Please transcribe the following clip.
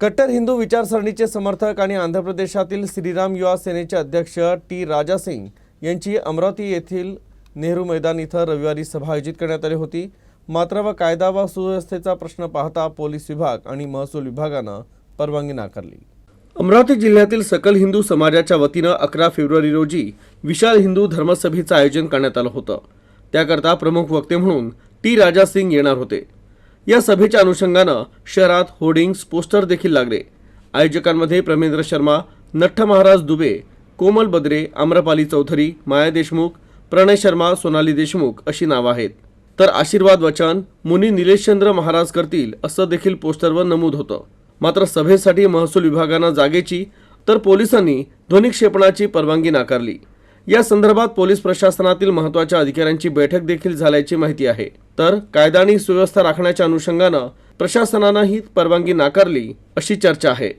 कट्टर हिंदू विचारसरणीचे समर्थक आणि आंध्र प्रदेशातील श्रीराम युवा सेनेचे अध्यक्ष टी राजा सिंग यांची अमरावती येथील नेहरू मैदान इथं रविवारी सभा आयोजित करण्यात आली होती. मात्र व कायदा व सुव्यवस्थेचा प्रश्न पाहता पोलीस विभाग आणि महसूल विभागानं परवानगी नाकारली. अमरावती जिल्ह्यातील सकल हिंदू समाजाच्या वतीनं अकरा फेब्रुवारी रोजी विशाल हिंदू धर्मसभेचं आयोजन करण्यात आलं होतं. त्याकरता प्रमुख वक्ते म्हणून टी राजा सिंग येणार होते. या सभेच्या अनुषंगानं शहरात होर्डिंग्स पोस्टर देखील लागले. आयोजकांमध्ये प्रमेंद्र शर्मा नठ्ठ महाराज दुबे कोमल बद्रे आम्रपाली चौधरी माया देशमुख प्रणय शर्मा सोनाली देशमुख अशी नावं आहेत. तर आशीर्वाद वचन मुनी निलेशचंद्र महाराज करतील असं देखील पोस्टरवर नमूद होतं. मात्र सभेसाठी महसूल विभागानं जागेची तर पोलिसांनी ध्वनिक्षेपणाची परवानगी नाकारली. या संदर्भात पोलीस प्रशासनातील महत्त्वाच्या अधिकाऱ्यांची बैठक देखील झाल्याची माहिती आहे. तर कायदा आणि सुव्यवस्था राखण्याच्या अनुषंगानं प्रशासनानं ही परवानगी नाकारली अशी चर्चा आहे.